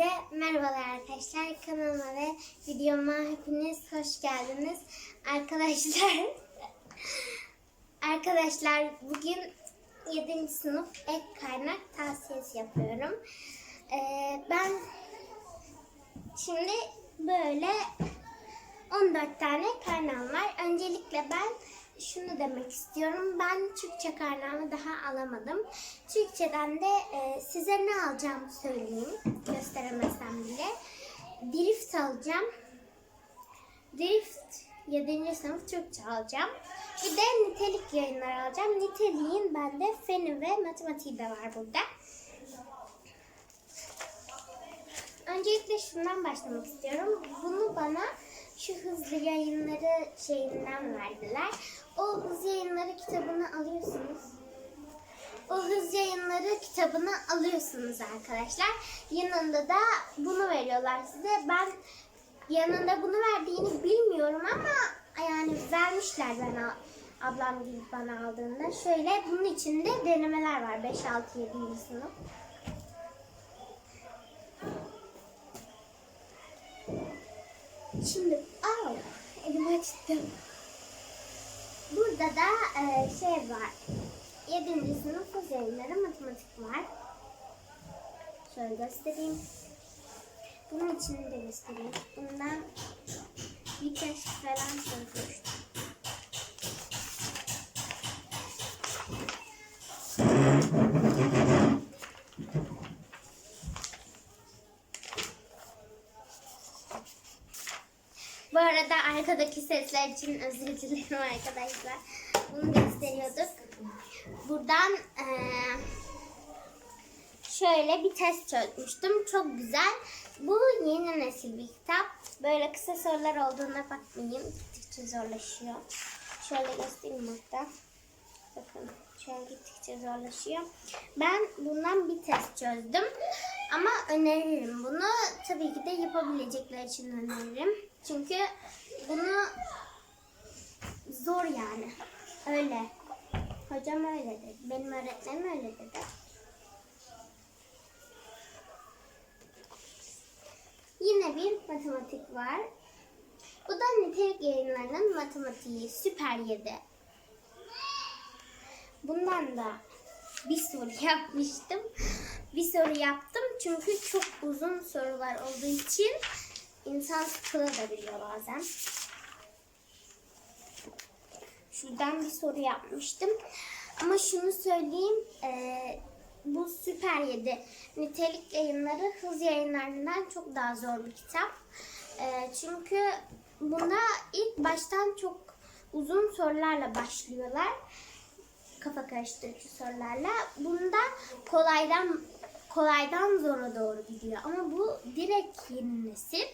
Hepinize merhabalar arkadaşlar. Kanalıma ve videoma hepiniz hoş geldiniz. Arkadaşlar Arkadaşlar bugün 7. sınıf ek kaynak tavsiyesi yapıyorum. Ee, ben şimdi böyle 14 tane kaynağım var. Öncelikle ben şunu demek istiyorum. Ben Türkçe kaynağımı daha alamadım. Türkçeden de e, size ne alacağımı söyleyeyim. Gösteremezsem bile. Drift alacağım. Drift 7. sınıf Türkçe alacağım. Bir de nitelik yayınları alacağım. Niteliğin bende feni ve matematiği de var burada. Öncelikle şundan başlamak istiyorum. Bunu bana şu hızlı yayınları şeyinden verdiler. O hızlı yayınları kitabını alıyorsunuz. O hız yayınları kitabını alıyorsunuz arkadaşlar. Yanında da bunu veriyorlar size. Ben yanında bunu verdiğini bilmiyorum ama yani vermişler bana ablam gibi bana aldığında. Şöyle bunun içinde denemeler var 5 6 7. sınıf. Şimdi al elimi açtım. Burada da e, şey var. 7. sınıf yayınları matematik var. Şöyle göstereyim. Bunun içini de göstereyim. Bundan birkaç falan çözmüştüm. Bu arada arkadaki sesler için özür dilerim arkadaşlar. Bunu gösteriyorduk. Buradan eee, şöyle bir test çözmüştüm. Çok güzel. Bu yeni nesil bir kitap. Böyle kısa sorular olduğuna bakmayın. Gittikçe zorlaşıyor. Şöyle göstereyim hatta. Bakın şöyle gittikçe zorlaşıyor. Ben bundan bir test çözdüm. Ama öneririm bunu. Tabii ki de yapabilecekler için öneririm. Çünkü bunu zor yani. Öyle. Hocam öyle dedi. Benim öğretmenim öyle dedi. Yine bir matematik var. Bu da nitelik yayınlarının matematiği Süper 7. Bundan da bir soru yapmıştım. Bir soru yaptım çünkü çok uzun sorular olduğu için insan sıkılabiliyor bazen. Şuradan bir soru yapmıştım. Ama şunu söyleyeyim. eee, bu Süper 7 nitelik yayınları hız yayınlarından çok daha zor bir kitap. Eee, çünkü buna ilk baştan çok uzun sorularla başlıyorlar. Kafa karıştırıcı sorularla. Bunda kolaydan kolaydan zora doğru gidiyor. Ama bu direkt yeni nesil.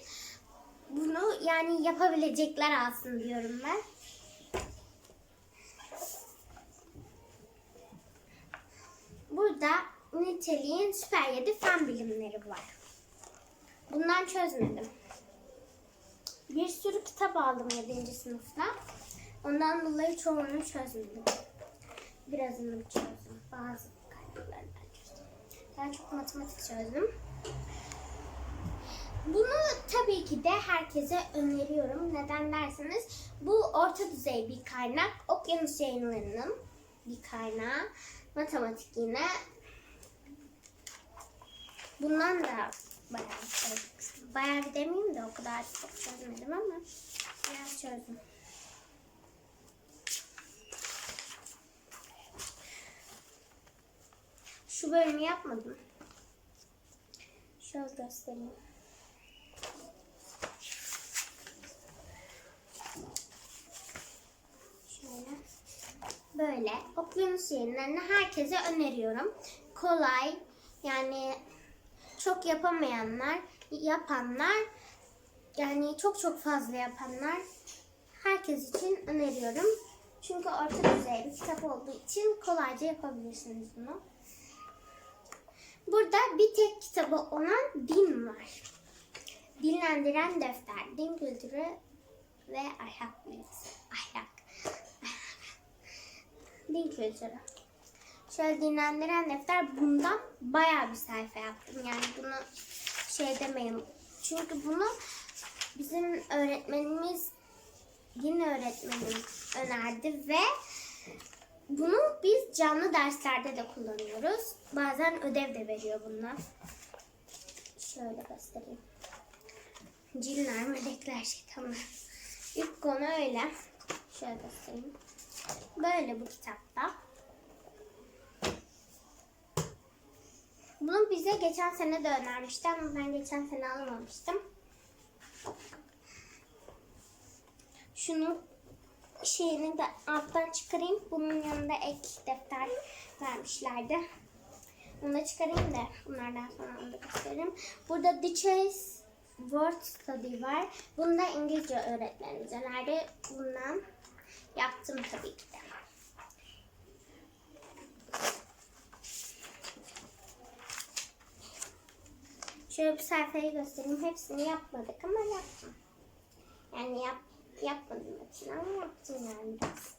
Bunu yani yapabilecekler alsın diyorum ben. Burada niteliğin süper 7 fen bilimleri var. Bundan çözmedim. Bir sürü kitap aldım 7. sınıfta. Ondan dolayı çoğunu çözmedim. Birazını çözdüm. Bazı kaynaklarından çözdüm. Daha çok matematik çözdüm. Bunu tabii ki de herkese öneriyorum. Neden derseniz bu orta düzey bir kaynak. Okyanus yayınlarının bir kaynağı. Matematik yine. Bundan da bayağı çözdüm. Bayağı bir demeyeyim de o kadar çok çözmedim ama biraz çözdüm. Şu bölümü yapmadım. Şöyle göstereyim. Şöyle. Böyle okyanus yayınlarını herkese öneriyorum. Kolay yani çok yapamayanlar, yapanlar yani çok çok fazla yapanlar herkes için öneriyorum. Çünkü orta düzey bir kitap olduğu için kolayca yapabilirsiniz bunu. Burada bir tek kitabı olan din var. Dinlendiren defter, din kültürü ve ahlak bilgisi. Ahlak. Din kültürü. Şöyle dinlendiren defter bundan bayağı bir sayfa yaptım. Yani bunu şey demeyin. Çünkü bunu bizim öğretmenimiz din öğretmenim önerdi ve bunu biz canlı derslerde de kullanıyoruz. Bazen ödev de veriyor bunlar. Şöyle göstereyim. Cinler, melekler, şeytanlar. İlk konu öyle. Şöyle göstereyim. Böyle bu kitapta. Bunu bize geçen sene de önermişti ama ben geçen sene almamıştım. Şunu şeyini de alttan çıkarayım. Bunun yanında ek defter vermişlerdi. Onu da çıkarayım da bunlardan sonra onu da göstereyim. Burada The Chase Word Study var. Bunu da İngilizce öğretmenimiz önerdi. Bundan yaptım tabii ki de. Şöyle bir sayfayı göstereyim. Hepsini yapmadık ama yaptım. Yani yap, yapmadım hepsini ama yaptım yani biraz.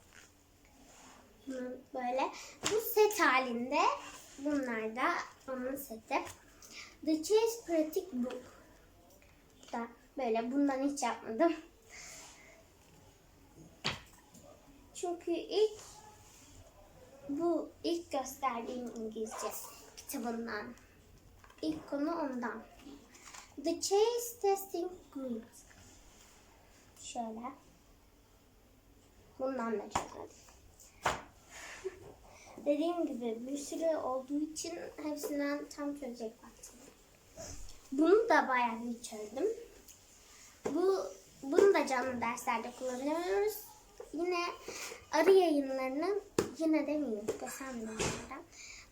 Böyle. Bu set halinde. Bunlar da onun seti. The Chase Pratic Book. Da böyle. Bundan hiç yapmadım. Çünkü ilk bu ilk gösterdiğim İngilizce kitabından. İlk konu ondan. The Chase Testing Grid. Şöyle. Bundan da çözelim. Dediğim gibi bir sürü olduğu için hepsinden tam çözecek vaktim. Bunu da bayağı bir çözdüm. Bu bunu da canlı derslerde kullanıyoruz. Yine arı yayınlarının yine demeyeyim göstermiyorum buradan.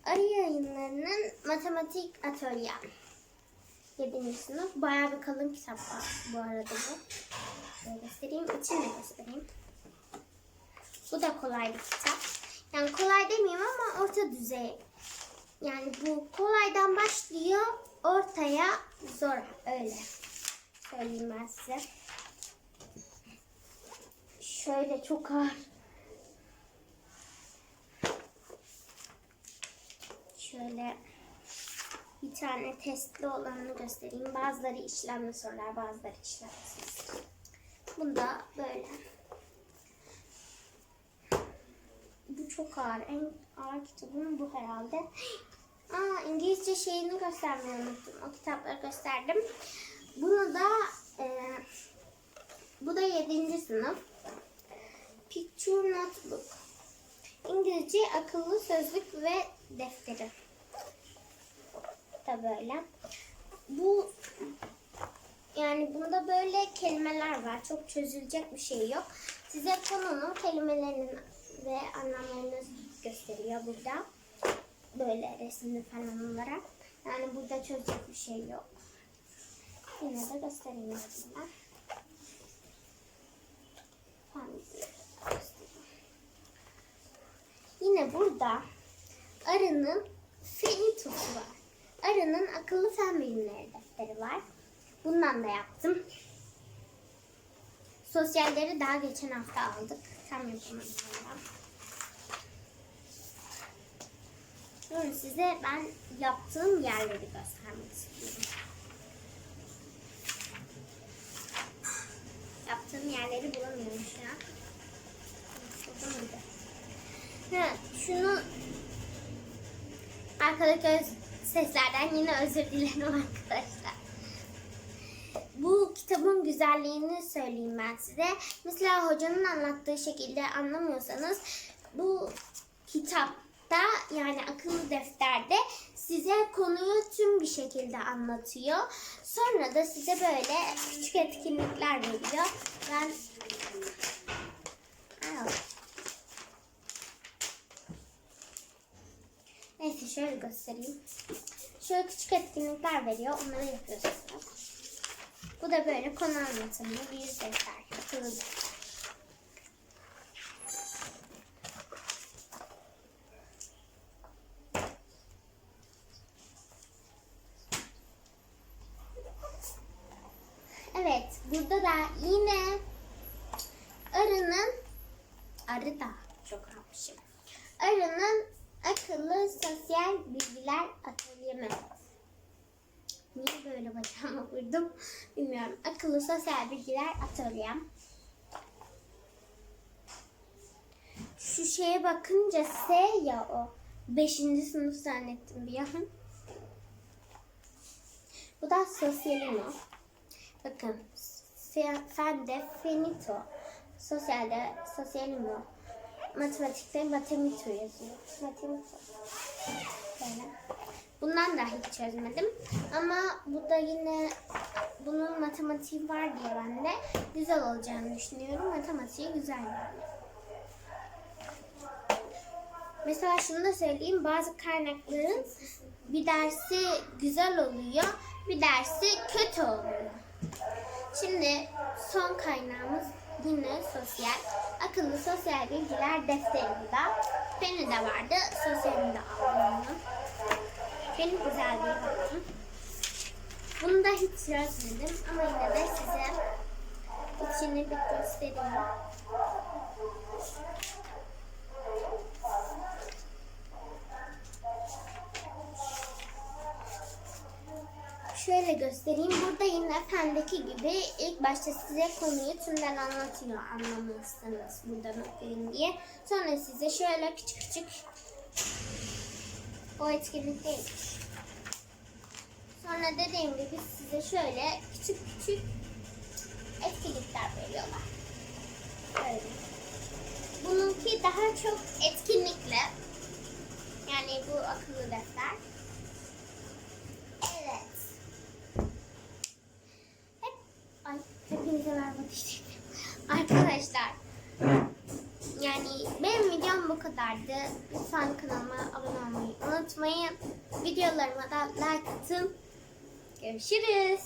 Arı yayınlarının matematik atölye. 7. sınıf. Bayağı bir kalın kitap var bu arada bu. Şöyle göstereyim. İçini de göstereyim. Bu da kolay bir kitap. Yani kolay demeyeyim ama orta düzey. Yani bu kolaydan başlıyor ortaya zor öyle. Söyleyeyim ben size. Şöyle çok ağır. Şöyle bir tane testli olanını göstereyim. Bazıları işlemli sorular, bazıları işlemsiz. Bunda böyle. Bu çok ağır. En ağır kitabım bu herhalde. Aa, İngilizce şeyini göstermeyi unuttum. O kitapları gösterdim. Bunu da e, bu da 7. sınıf. Picture Notebook. İngilizce akıllı sözlük ve defteri. Da böyle. Bu yani bunda böyle kelimeler var. Çok çözülecek bir şey yok. Size konunun kelimelerinin ve anlamlarını gösteriyor burada. Böyle resimli falan olarak. Yani burada çözecek bir şey yok. Yine de göstereyim aslında. Yine burada arının fenitosu var. Arının akıllı fen bilimleri defteri var. Bundan da yaptım. Sosyalleri daha geçen hafta aldık. Tam yapamadım. Şimdi size ben yaptığım yerleri göstermek istiyorum. Yaptığım yerleri bulamıyorum şu an. Ha, şunu arkadaki seslerden yine özür dilerim arkadaşlar. Bu kitabın güzelliğini söyleyeyim ben size. Mesela hocanın anlattığı şekilde anlamıyorsanız bu kitapta yani akıllı defterde size konuyu tüm bir şekilde anlatıyor. Sonra da size böyle küçük etkinlikler veriyor. Ben Aa. Neyse şöyle göstereyim. Şöyle küçük etkinlikler veriyor. Onları yapıyorsunuz. Bu da böyle konu anlatımlı bir defter. Akıllı defter. Evet, burada da yine arının arı da çok almışım. Arının Akıllı sosyal bilgiler atölyemi. Niye böyle bacağıma vurdum bilmiyorum. Akıllı sosyal bilgiler atölyem. Şu şeye bakınca S ya o. Beşinci sınıf zannettim bir an. Bu da sosyalim o. Bakın. fe- Fende finito. Sosyalde sosyalim o. Matematikte matemito yazıyor. Matemito. Böyle. Bundan da hiç çözmedim. Ama bu da yine bunun matematiği var diye ben de güzel olacağını düşünüyorum. Matematiği güzel yani. Mesela şunu da söyleyeyim. Bazı kaynakların bir dersi güzel oluyor, bir dersi kötü oluyor. Şimdi son kaynağımız yine sosyal. Akıllı sosyal bilgiler defteri bu da. Beni de vardı. Sosyalini de aldım. Benim güzel bir bakım. Bunu da hiç çözmedim ama yine de size içini bir göstereyim. Şöyle göstereyim. Burada yine fendeki gibi ilk başta size konuyu tümden anlatıyor anlamazsanız buradan okuyun diye. Sonra size şöyle küçük küçük o etkinlik değil. Sonra dediğim gibi size şöyle küçük küçük etkinlikler veriyorlar. Böyle. Bununki daha çok etkinlikle. Yani bu akıllı defter. Merhaba diyecektim. Arkadaşlar, yani benim videom bu kadardı. Lütfen kanalıma abone olmayı unutmayın. Videolarıma da like atın. Görüşürüz.